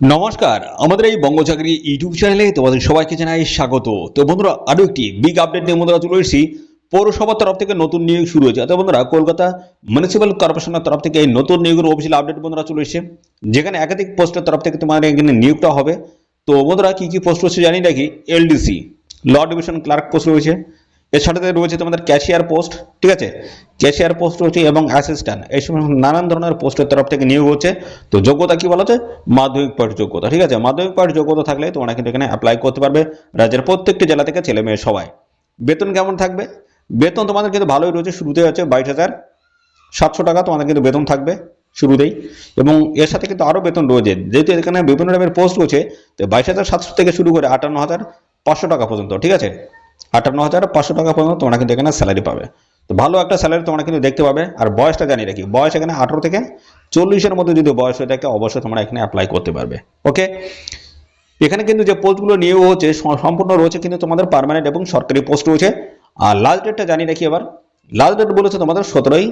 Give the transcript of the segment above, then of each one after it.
নমস্কার, আমাদের এই বঙ্গচাকরি ইউটিউব চ্যানেলে তোমাদের সবাইকে জানাই স্বাগত। তো বন্ধুরা আরও একটি বিগ আপডেট নিয়ে বন্ধুরা চলে এসেছি। পৌরসভার তরফ থেকে নতুন নিয়োগ শুরু হয়েছে। তো বন্ধুরা, কলকাতা মিউনিসিপ্যাল কর্পোরেশনের তরফ থেকে এই নতুন নিয়োগের অফিসিয়াল আপডেট বন্ধুরা চলে এসেছে। যেখানে একাধিক পোস্টের তরফ থেকে তোমাদের এখানে নিয়োগটা হবে। তো বন্ধুরা, কি কি পোস্ট রয়েছে জানি নাকি LDC lower division clerk post রয়েছে। এর সাথে রয়েছে তোমাদের ক্যাশিয়ার পোস্ট ঠিক আছে? ক্যাশিয়ার পোস্ট রয়েছে এবং অ্যাসিস্ট্যান্ট এই সময় নানান ধরনের পোস্টের তরফ থেকে নিয়োগ হচ্ছে। তো যোগ্যতা কি বলা হচ্ছে মাধ্যমিক পাঠ যোগ্যতা, ঠিক আছে? মাধ্যমিক পাঠ যোগ্যতা থাকলে তোমরা কিন্তু এখানে অ্যাপ্লাই করতে পারবে রাজ্যের প্রত্যেকটি জেলা থেকে ছেলে মেয়ে সবাই। বেতন কেমন থাকবে? বেতন তোমাদের কিন্তু ভালোই রয়েছে শুরুতে হচ্ছে বাইশ হাজার সাতশো টাকা, তোমাদের কিন্তু বেতন থাকবে শুরুতেই। এবং এর সাথে কিন্তু আরও বেতন রয়েছে, যেহেতু এখানে বিভিন্ন টাইপের পোস্ট রয়েছে, তো বাইশ হাজার সাতশো থেকে শুরু করে আটান্ন হাজার পাঁচশো টাকা পর্যন্ত, ঠিক আছে? আটান্ন হাজার পাঁচশো টাকা পর্যন্ত তোমরা কিন্তু এখানে স্যালারি পাবে। তো ভালো একটা স্যালারি তোমরা কিন্তু দেখতে পাবে। আর বয়সটা জানি রাখি, বয়স এখানে আঠারো থেকে চল্লিশের মধ্যে যদি বয়স হয়ে থাকে, অবশ্যই তোমরা এখানে অ্যাপ্লাই করতে পারবে। ওকে এখানে কিন্তু যে পোস্টগুলো নিয়োগ হচ্ছে সম্পূর্ণ রয়েছে কিন্তু তোমাদের পার্মানেন্ট এবং সরকারি পোস্ট রয়েছে। আর লাস্ট ডেটটা জানিয়ে রাখি এবার। লাস্ট ডেট বলেছে তোমাদের সতেরোই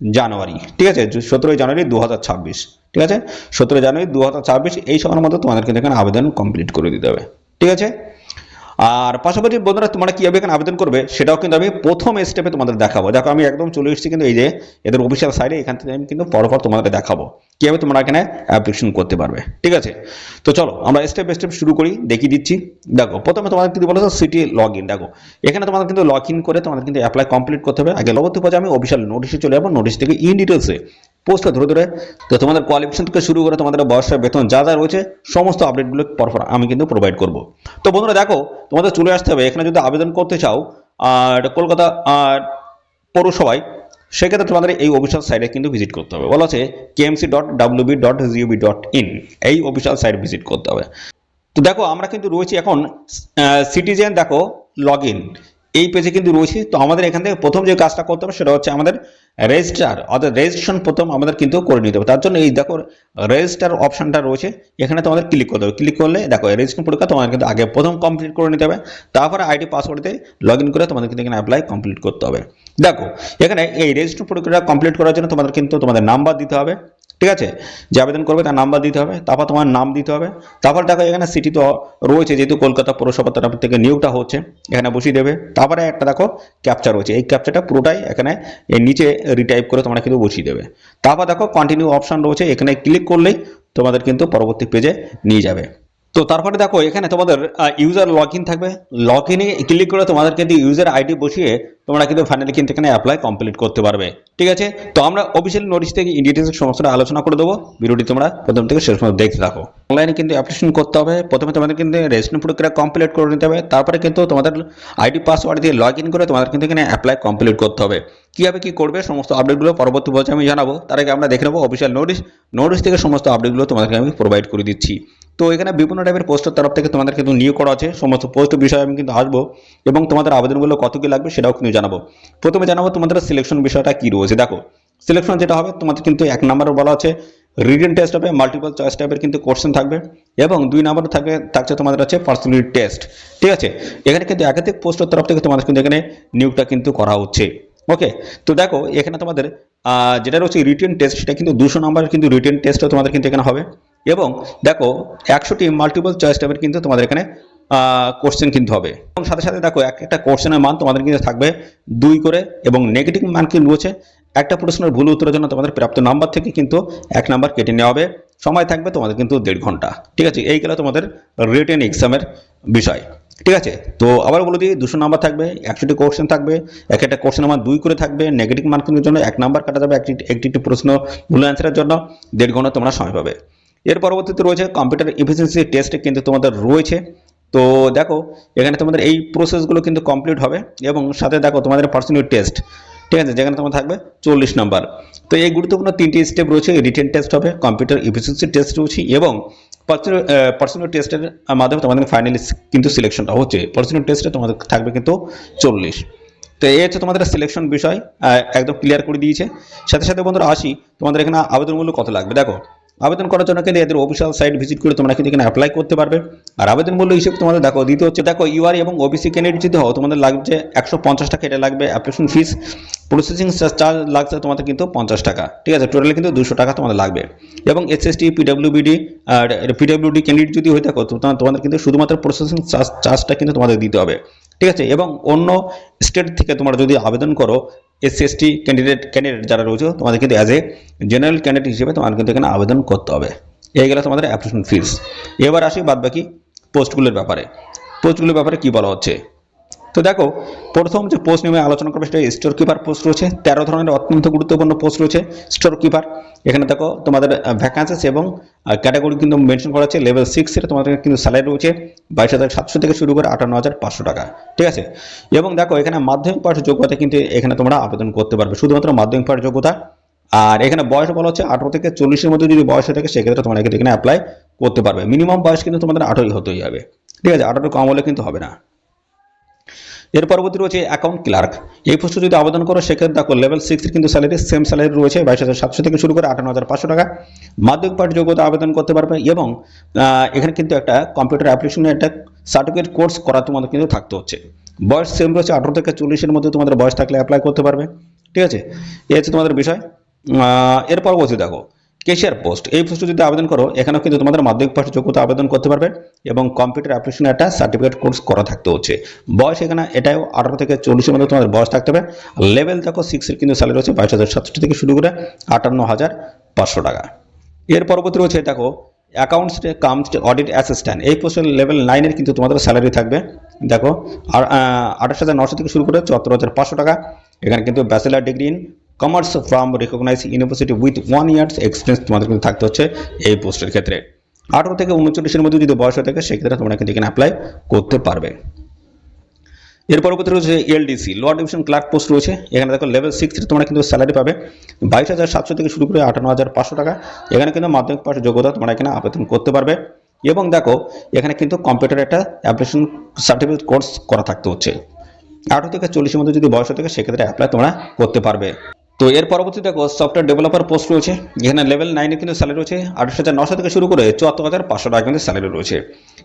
জানুয়ারি, ঠিক আছে? সতেরোই জানুয়ারি দু হাজার ছাব্বিশ, ঠিক আছে? সতেরোই জানুয়ারি দু হাজার ছাব্বিশ, এই সময়ের মধ্যে তোমাদের কিন্তু এখানে আবেদন কমপ্লিট করে দিতে হবে, ঠিক আছে? আর পাশাপাশি বন্ধুরা, তোমরা কীভাবে এখানে আবেদন করবে সেটাও কিন্তু আমি প্রথম স্টেপে তোমাদের দেখাবো। দেখো, আমি একদম চলে এসেছি কিন্তু এই যে এদের অফিসিয়াল সাইডে এখান থেকে আমি কিন্তু পরপর তোমাদের দেখাবো কীভাবে তোমরা এখানে অ্যাপ্লিকেশন করতে পারবে, ঠিক আছে? তো চলো, আমরা স্টেপ বাই স্টেপ শুরু করি, দেখিয়ে দিচ্ছি। দেখো, প্রথমে তোমাদের কিন্তু বলেছে? সিটি লগ ইন দেখো, এখানে তোমাদের কিন্তু লগ ইন করে তোমাদের কিন্তু অ্যাপ্লাই কমপ্লিট করতে হবে। আগে লগতে পর্যায়ে আমি অফিসিয়াল নোটিশে চলে যাব নোটিশ থেকে ইন ডিটেলসে পোস্টটা ধরে ধরে। তো তোমাদের কোয়ালিফিকেশন থেকে শুরু করে তোমাদের বয়সের বেতন যা যা রয়েছে, সমস্ত আপডেটগুলো পরপর আমি কিন্তু প্রোভাইড করব। তো বন্ধুরা দেখো, তোমাদের চলে আসতে হবে। এখানে যদি আবেদন করতে চাও, আর কলকাতা, আর পৌরসভায়, সেক্ষেত্রে তোমাদের এই অফিসিয়াল সাইটে কিন্তু ভিজিট করতে হবে। বলা আছে KMC dot WB dot GOB dot in এই অফিসিয়াল সাইট ভিজিট করতে হবে। তো দেখো, আমরা কিন্তু রয়েছি এখন সিটিজেন দেখো লগ ইন এই পেজে কিন্তু রয়েছে। তো আমাদের এখান থেকে প্রথম যে কাজটা করতে হবে সেটা হচ্ছে আমাদের রেজিস্টার অর্থাৎ রেজিস্ট্রেশন প্রথম আমাদের কিন্তু করে নিতে হবে। তার জন্য এই দেখো রেজিস্টার অপশনটা রয়েছে। এখানে তোমাদের ক্লিক করতে হবে। ক্লিক করলে দেখো রেজিস্ট্রেশন পরীক্ষা তোমাদের কিন্তু আগে প্রথম কমপ্লিট করে নিতে হবে। তারপরে আইডি পাসওয়ার্ড লগ ইন করে তোমাদের কিন্তু এখানে অ্যাপ্লাই কমপ্লিট করতে হবে। দেখো, এখানে এই রেজিস্ট্রেশন পরীক্ষাটা কমপ্লিট করার জন্য তোমাদের কিন্তু তোমাদের নাম্বার দিতে হবে। ঠিক আছে? যে আবেদন করবে তার নাম্বার দিতে হবে, তারপর তোমার নাম দিতে হবে। তারপর দেখো এখানে সিটি তো রয়েছে, যেহেতু কলকাতা পৌরসভা তরফ থেকে নিয়োগটা হচ্ছে, এখানে বসিয়ে দেবে। তারপরে একটা দেখো ক্যাপচার রয়েছে, এই ক্যাপচারটা পুরোটাই এখানে নিচে রিটাইপ করে তোমরা কিন্তু বসিয়ে দেবে। তারপর দেখো কন্টিনিউ অপশন রয়েছে, এখানে ক্লিক করলেই তোমাদের কিন্তু পরবর্তী পেজে নিয়ে যাবে। তো তারপরে দেখো এখানে তোমাদের ইউজার লগ থাকবে। লগ ইনে ক্লিক করে তোমাদের কিন্তু ইউজার আইডি বসিয়ে তোমরা কিন্তু ফাইনালি কিন্তু এখানে অ্যাপ্লাই কমপ্লিট করতে পারবে। ঠিক আছে? তো আমরা অফিসিয়াল নোটিশ থেকে ইন্ডিটেলস সমস্যাটা আলোচনা করে দেবো। ভিডিওটি তোমরা প্রথম থেকে শেষ পর্যন্ত দেখতে থাকো। অনলাইনে কিন্তু অ্যাপ্লিকেশন করতে হবে। প্রথমে তোমাদের কিন্তু রেজিস্ট্রেশন প্রক্রিয়া কমপ্লিট করে নিতে হবে। তারপরে কিন্তু তোমাদের আইডি পাসওয়ার্ড দিয়ে লগ ইন করে তোমাদের কিন্তু এখানে অ্যাপ্লাই কমপ্লিট করতে হবে। কীভাবে কী করবে, সমস্ত আপডেটগুলো পরবর্তী বছর আমি জানাব। তার আগে আমরা দেখে নেব অফিসিয়াল নোটিশ নোটিশ থেকে সমস্ত আপডেটগুলো তোমাদেরকে আমি প্রোভাইড করে দিচ্ছি। তো এখানে বিভিন্ন টাইপের পোস্টের তরফ থেকে তোমাদের কিন্তু নিয়োগ করা আছে। সমস্ত পোস্ট বিষয়ে আমি কিন্তু আসব। এবং তোমাদের আবেদনগুলো কত কী লাগবে সেটাও কিন্তু জানাব। প্রথমে জানাব তোমাদের সিলেকশন বিষয়টা কি রয়েছে। দেখো সিলেকশন যেটা হবে, তোমাদের কিন্তু এক নম্বরে বলা আছে রিটেন টেস্ট হবে মাল্টিপল চয়েস টাইপের কিন্তু কোশ্চেন থাকবে এবং দুই নম্বরে থাকবে, থাকছে তোমাদের আছে পার্সোনালিটি টেস্ট ঠিক আছে? এখানে কিন্তু একাধিক পোস্টের তরফ থেকে তোমাদের কিন্তু এখানে নিয়োগটা কিন্তু করা হচ্ছে। ওকে তো দেখো, এখানে তোমাদের যেটা রয়েছে রিটেন টেস্ট সেটা কিন্তু দুশো নম্বরের কিন্তু রিটেন টেস্টও তোমাদের কিন্তু এখানে হবে। এবং দেখো, একশোটি মাল্টিপল চয়েস টাইপের কিন্তু তোমাদের এখানে কোশ্চেন কিন্তু হবে। এবং সাথে সাথে দেখো, এক একটা কোশ্চেনের মান তোমাদের কিন্তু থাকবে দুই করে এবং নেগেটিভ মান কিন্তু রয়েছে। একটা প্রশ্নের ভুল উত্তরের জন্য তোমাদের প্রাপ্ত নাম্বার থেকে কিন্তু এক নাম্বার কেটে নেওয়া হবে। সময় থাকবে তোমাদের কিন্তু দেড় ঘণ্টা। ঠিক আছে? এই গেল তোমাদের রিটেন এক্সামের বিষয়। ঠিক আছে? তো আবার বলে দিই, দুশো নাম্বার থাকবে, একশোটি কোশ্চেন থাকবে, এক একটা কোশ্চেন আমার দুই করে থাকবে নেগেটিভ মার্কিংয়ের জন্য এক নাম্বার কাটা যাবে একটি একটি একটি প্রশ্ন ভুল অ্যান্সারের জন্য। দেড় ঘণ্টা তোমরা সময় পাবে। এর পরবর্তীতে রয়েছে কম্পিউটার এফিসিয়েন্সি টেস্ট কিন্তু তোমাদের রয়েছে। তো দেখো, এখানে তোমাদের এই প্রসেসগুলো কিন্তু কমপ্লিট হবে এবং সাথে দেখো তোমাদের পার্সোনাল টেস্ট ঠিক আছে? যেখানে তোমার থাকবে চল্লিশ নাম্বার তো এই গুরুত্বপূর্ণ তিনটি স্টেপ রয়েছে রিটেন টেস্ট হবে কম্পিউটার এফিসিয়েন্সি টেস্ট রয়েছে এবং পার্সোনাল টেস্টের মাধ্যমে তোমাদের ফাইনালি কিন্তু সিলেকশনটা হচ্ছে। পার্সোনাল টেস্টে তোমাদের থাকবে কিন্তু চল্লিশ। তো এই হচ্ছে তোমাদের সিলেকশন বিষয় একদম ক্লিয়ার করে দিয়েছে। সাথে সাথে বন্ধুরা আসি, তোমাদের এখানে আবেদনগুলো কত লাগবে? দেখো আবেদন করার জন্য কিন্তু এদের অফিসিয়াল সাইট ভিজিট করে তোমরা কিন্তু এখানে অ্যাপ্লাই করতে পারবে। আর আবেদন মূল্য হিসেবে তোমাদের দেখো, দ্বিতীয় হচ্ছে দেখো ইউআর এবং ওবিসি ক্যান্ডিডেট যদি হও, তোমাদের লাগছে একশো পঞ্চাশ টাকা, এটা লাগবে অ্যাপ্লিকেশন ফিস প্রসেসিং চার্জ লাগছে তোমাদের কিন্তু পঞ্চাশ টাকা, ঠিক আছে? টোটালি কিন্তু দুশো টাকা তোমাদের লাগবে। এবং এসএসটি পিডব্লিউবিডি আর পিডব্লিউডি ক্যান্ডিডেট যদি হয়ে থাকো তোমাদের কিন্তু শুধুমাত্র প্রসেসিং চার্জ চার্জটা কিন্তু তোমাদের দিতে হবে। ঠিক আছে? এবং অন্য স্টেট থেকে তোমরা যদি আবেদন করো এসসি এসটি ক্যান্ডিডেট ক্যান্ডিডেট যারা রয়েছে, তোমাদের কিন্তু অ্যাজ এ জেনারেল ক্যান্ডিডেট হিসেবে তোমাদের কিন্তু এখানে আবেদন করতে হবে। এই গেলে তোমাদের অ্যাপ্লিকেশন ফিস এবার আসি বাদ বাকি পোস্টগুলোর ব্যাপারে। পোস্টগুলোর ব্যাপারে কি বলা হচ্ছে? তো দেখো, প্রথম যে পোস্ট নিয়ে আলোচনা করব সেটা স্টোর কিপার পোস্ট রয়েছে। তেরো ধরনের অত্যন্ত গুরুত্বপূর্ণ পোস্ট রয়েছে স্টোর কিপার এখানে দেখো, তোমাদের ভ্যাকান্সিস এবং ক্যাটাগরি কিন্তু মেনশন করা আছে। লেভেল সিক্সের তোমাদের কিন্তু স্যালারি রয়েছে বাইশ হাজার সাতশো থেকে শুরু করে আটান্ন হাজার পাঁচশো টাকা, ঠিক আছে? এবং দেখো, এখানে মাধ্যমিক পাঠের যোগ্যতা কিন্তু এখানে তোমরা আবেদন করতে পারবে। শুধুমাত্র মাধ্যমিক পাঠের যোগ্যতা। আর এখানে বয়স বলা হচ্ছে আঠারো থেকে চল্লিশের মধ্যে যদি বয়স থাকে, সেক্ষেত্রে তোমরা কিন্তু এখানে অ্যাপ্লাই করতে পারবে। মিনিমাম বয়স কিন্তু তোমাদের আঠারোই হতেই হবে, ঠিক আছে? আঠারো কম হলে কিন্তু হবে না। এর পরবর্তী রয়েছে অ্যাকাউন্ট ক্লার্ক এই পোস্টে যদি আবেদন করো, সেক্ষেত্রে দেখো লেভেল সিক্সের কিন্তু স্যালারি সেম স্যালারি রয়েছে, বাইশ হাজার সাতশো থেকে শুরু করে আটান্ন হাজার পাঁচশো টাকা। মাধ্যমিক পাঠ যোগ্যতা আবেদন করতে পারবে এবং এখানে কিন্তু একটা কম্পিউটার অ্যাপ্লিকেশনে একটা সার্টিফিকেট কোর্স করা তোমাদের কিন্তু থাকতে হচ্ছে। বয়স সেম রয়েছে আঠারো থেকে চল্লিশের মধ্যে তোমাদের বয়স থাকলে অ্যাপ্লাই করতে পারবে। ঠিক আছে? এই হচ্ছে তোমাদের বিষয়। এর পরবর্তী দেখো কেশিয়ার পোস্ট। এই পোস্টে যদি আবেদন করো, এখানেও কিন্তু তোমাদের মাধ্যমিক পাঠ যোগ্যতা আবেদন করতে পারবে এবং কম্পিউটার অ্যাপ্লিকেশনে একটা সার্টিফিকেট কোর্স করা থাকতে হচ্ছে। বয়স এখানে, এটাও আঠারো থেকে চল্লিশের মধ্যে তোমাদের বয়স থাকতে হবে। লেভেল দেখো সিক্সের কিন্তু স্যালারি রয়েছে বাইশ হাজার সাতশো থেকে শুরু করে আটান্ন হাজার পাঁচশো টাকা। এর পরবর্তী রয়েছে দেখো অ্যাকাউন্টস কামস অডিট অ্যাসিস্ট্যান্ট এই পোস্টের লেভেল নাইনের কিন্তু তোমাদের স্যালারি থাকবে। দেখো, আর আঠাশ হাজার নশো থেকে শুরু করে চুয়াত্তর হাজার পাঁচশো টাকা। এখানে কিন্তু bachelor degree in commerce from recognise university with one years experience তোমাদের কিন্তু থাকতে হচ্ছে এই পোস্টের ক্ষেত্রে। আঠারো থেকে উনচল্লিশের মধ্যে যদি বয়স হয়ে থাকে, সেক্ষেত্রে তোমরা কিন্তু এখানে অ্যাপ্লাই করতে পারবে। এর পরবর্তী রয়েছে LDC lower division clerk post রয়েছে। এখানে দেখো লেভেল সিক্সের তোমরা কিন্তু স্যালারি পাবে বাইশ হাজার সাতশো থেকে শুরু করে আটান্ন হাজার পাঁচশো টাকা। এখানে কিন্তু মাধ্যমিক পাশ যোগ্যতা তোমরা এখানে আবেদন করতে পারবে। এবং দেখো, এখানে কিন্তু কম্পিউটার একটা অ্যাপ্লিকেশন সার্টিফিকেট কোর্স করা থাকতে হচ্ছে। আঠারো থেকে চল্লিশের মধ্যে যদি বয়স থাকে, সেক্ষেত্রে অ্যাপ্লাই তোমরা করতে পারবে। তো এর পরবর্তী দেখো সফটওয়্যার ডেভেলপার পোস্ট রয়েছে। এখানে লেভেল নাইনে কিন্তু স্যালারি রয়েছে। আঠাশ হাজার নশো থেকে শুরু করে চুয়াত্তর হাজার পাঁচশো টাকা কিন্তু স্যালারি রয়েছে।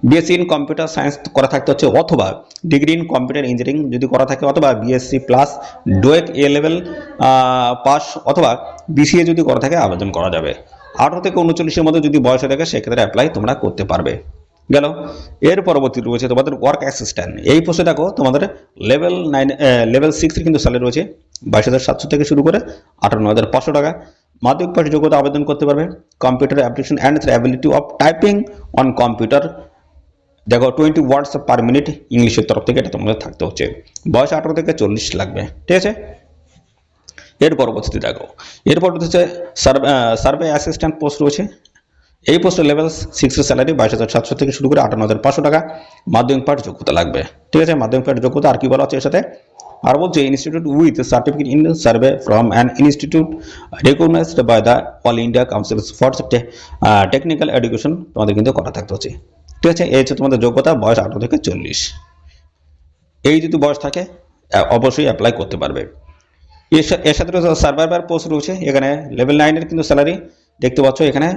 বিএসসি ইন কম্পিউটার সায়েন্স করা থাকতে হচ্ছে অথবা ডিগ্রি ইন কম্পিউটার ইঞ্জিনিয়ারিং যদি করা থাকে অথবা BSc plus DOEACC A level pass অথবা বিসিএ যদি করা থাকে আবেদন করা যাবে। আঠারো থেকে উনচল্লিশের মধ্যে যদি বয়স থাকে, সেক্ষেত্রে অ্যাপ্লাই তোমরা করতে পারবে। গেল। এর পরবর্তী রয়েছে তোমাদের ওয়ার্ক অ্যাসিস্ট্যান্ট এই পোস্টে দেখো তোমাদের লেভেল নাইন লেভেল সিক্সের কিন্তু স্যালারি রয়েছে। বাইশ হাজার সাতশো থেকে শুরু করে আটান্ন হাজার পাঁচশো টাকা। মাধ্যমিক পাশ যোগ্যতা আবেদন করতে পারবে। Computer application and ability of typing on computer দেখো টোয়েন্টি ওয়ার্ডস পার মিনিট ইংলিশের তরফ থেকে এটা তোমাদের থাকতে হচ্ছে। বয়স আঠারো থেকে চল্লিশ লাগবে। ঠিক আছে? এর পরবর্তীতে দেখো। এর পরবর্তী হচ্ছে সার্ভে অ্যাসিস্ট্যান্ট পোস্ট রয়েছে। এই পোস্টের লেভেল সিক্সের স্যালারি বাইশ হাজার সাতশো থেকে শুরু করে আটান্ন হাজার পাঁচশো টাকা। মাধ্যমিক পাঠ যোগ্যতা লাগবে। ঠিক আছে? মাধ্যমিক পাঠ যোগ্যতা আর কি বলা হচ্ছে এর সাথে? আর বলছে institute with certificate in survey from an institute recognized by the all India council for technical education তোমাদের কিন্তু করা থাকতে হচ্ছে। ঠিক আছে, এই হচ্ছে তোমাদের যোগ্যতা, বয়স আঠারো থেকে চল্লিশ। এই যদি বয়স থাকে অবশ্যই অ্যাপ্লাই করতে পারবে। এর সাথে সার্ভাইভার পোস্ট রয়েছে, এখানে লেভেল নাইনের কিন্তু স্যালারি দেখতে পাচ্ছ এখানে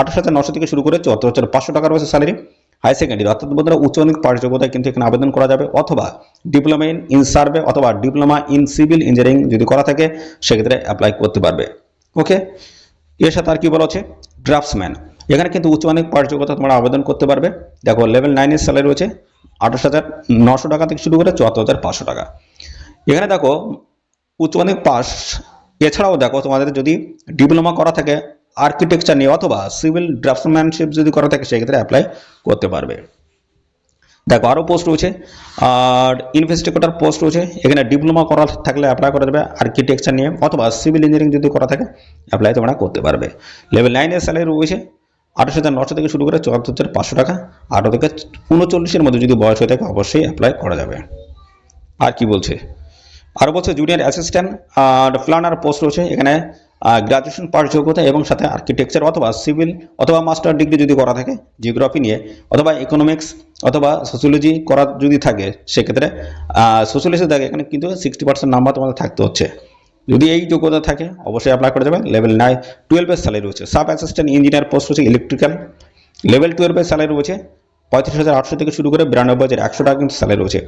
আঠাশ হাজার নশো থেকে শুরু করে চুয়াত্তর হাজার পাঁচশো টাকা রয়েছে স্যালারি হাই সেকেন্ডারি অর্থাৎ বন্ধুরা উচ্চ মাধ্যমিক পাশ যোগ্যতায় কিন্তু এখানে আবেদন করা যাবে, অথবা ডিপ্লোমা ইন ইন সার্ভে অথবা ডিপ্লোমা ইন সিভিল ইঞ্জিনিয়ারিং যদি করা থাকে, সেক্ষেত্রে অ্যাপ্লাই করতে পারবে। ওকে এর সাথে আর কি বলা হচ্ছে? ড্রাফটসম্যান এখানে কিন্তু উচ্চ মাধ্যমিক পাশ যোগ্যতা তোমরা আবেদন করতে পারবে। দেখো লেভেল নাইনের স্যালারি রয়েছে, আঠাশ হাজার নশো টাকা থেকে শুরু করে চুয়াত্তর হাজার পাঁচশো টাকা। এখানে দেখো, উচ্চ মাধ্যমিক পাস এছাড়াও দেখো তোমাদের যদি ডিপ্লোমা করা থাকে আর্কিটেকচার নিয়ে অথবা সিভিল ড্রাফটসম্যানশিপ যদি করা থাকে সেক্ষেত্রে অ্যাপ্লাই করতে পারবে। দেখো আরও পোস্ট রয়েছে, আর ইনভেস্টিগেটর পোস্ট রয়েছে, এখানে ডিপ্লোমা করা থাকলে অ্যাপ্লাই করা যাবে আর্কিটেকচার নিয়ে, অথবা সিভিল ইঞ্জিনিয়ারিং যদি করা থাকে অ্যাপ্লাই তোমরা করতে পারবে। লেভেল নাইনের স্যালারি রয়েছে আঠাশ হাজার নশো থেকে শুরু করে চুয়াত্তর হাজার পাঁচশো টাকা আঠারো থেকে উনচল্লিশের মধ্যে যদি বয়স হয়ে থাকে, অবশ্যই অ্যাপ্লাই করা যাবে। আর কি বলছে? আর বলছে জুনিয়র অ্যাসিস্ট্যান্ট আর প্ল্যানার পোস্ট রয়েছে, এখানে গ্রাজুয়েশন পাস যোগ্যতা এবং সাথে আর্কিটেকচার অথবা সিভিল অথবা মাস্টার ডিগ্রি যদি করা থাকে জিওগ্রাফি নিয়ে, অথবা ইকোনমিক্স অথবা সোশিওলজি করা যদি থাকে, সেক্ষেত্রে সোশিওলজি থাকে এখানে কিন্তু সিক্সটি পার্সেন্ট নাম্বার তোমাদের থাকতে হচ্ছে। যদি এই যোগ্যতা থাকে, অবশ্যই অ্যাপ্লাই করে যাবে। লেভেল নাইন টুয়েলভের স্যালারি রয়েছে। সাব অ্যাসিস্ট্যান্ট ইঞ্জিনিয়ার পোস্ট রয়েছে ইলেকট্রিক্যাল লেভেল টুয়েলভের স্যালারি রয়েছে, পঁয়ত্রিশ হাজার আটশো থেকে শুরু করে বিরানব্বই হাজার একশো টাকা কিন্তু স্যালারি রয়েছে।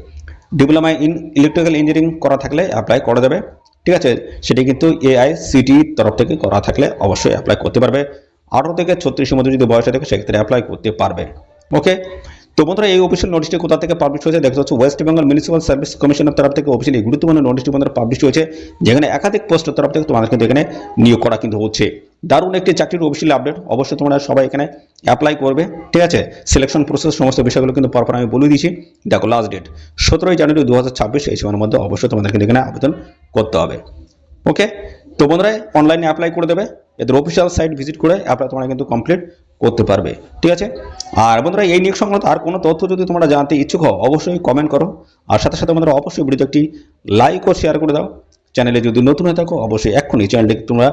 ডিপ্লোমা ইন ইলেকট্রিক্যাল ইঞ্জিনিয়ারিং করা থাকলে অ্যাপ্লাই করা যাবে। ঠিক আছে? সেটি কিন্তু এআই সিটি তরফ থেকে করা থাকলে অবশ্যই অ্যাপ্লাই করতে পারবে। আঠারো থেকে ছত্রিশের মধ্যে যদি বয়স থাকে সেক্ষেত্রে অ্যাপ্লাই করতে পারবে। ওকে তো বন্ধুরা, এই অফিসিয়াল নোটিশটি কোথা থেকে পাবলিশ হয়েছে? দেখতে হচ্ছে ওয়েস্ট বেঙ্গল মিউনিসিপাল সার্ভিস কমিশনের তরফ থেকে অফিসিয়ালি গুরুত্বপূর্ণ নোটিশটি বন্ধুরা পাবলিশ হয়েছে, যেখানে একাধিক পোস্টের তরফ থেকে তোমাদের কিন্তু এখানে নিয়োগ করা কিন্তু হচ্ছে। দারুণ একটি চাকরির অফিসিয়াল আপডেট অবশ্যই তোমরা সবাই এখানে অ্যাপ্লাই করবে। ঠিক আছে? সিলেকশন প্রসেস সমস্ত বিষয়গুলো কিন্তু পরপর আমি বলে দিয়েছি। দেখো লাস্ট ডেট সতেরোই জানুয়ারি দু হাজার ছাব্বিশ, এই সময়ের মধ্যে অবশ্যই তোমাদের কিন্তু এখানে আবেদন করতে হবে। ওকে তো বন্ধুরা অনলাইনে অ্যাপ্লাই করে দেবে। এদের অফিসিয়াল সাইট ভিজিট করে অ্যাপ্লাই তোমরা কিন্তু কমপ্লিট করতে পারবে। ঠিক আছে? আর বন্ধুরা, এই নিয়োগ সংক্রান্ত আর কোনো তথ্য যদি তোমরা জানতে ইচ্ছুক হও, অবশ্যই কমেন্ট করো। আর সাথে সাথে বন্ধুরা, অবশ্যই ভিডিওতে একটি লাইক ও শেয়ার করে দাও। চ্যানেলে যদি নতুন হয়ে থাকো, অবশ্যই এক্ষুনি চ্যানেলটিকে তোমরা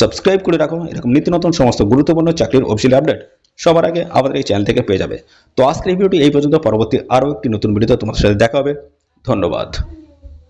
সাবস্ক্রাইব করে রাখো। এরকম নিত্য নতুন সমস্ত গুরুত্বপূর্ণ চাকরির অফিসিয়াল আপডেট সবার আগে আমাদের এই চ্যানেল থেকে পেয়ে যাবে। তো আজকের ভিডিওটি এই পর্যন্ত। পরবর্তী আরও একটি নতুন ভিডিওতে তোমার সাথে দেখা হবে। ধন্যবাদ।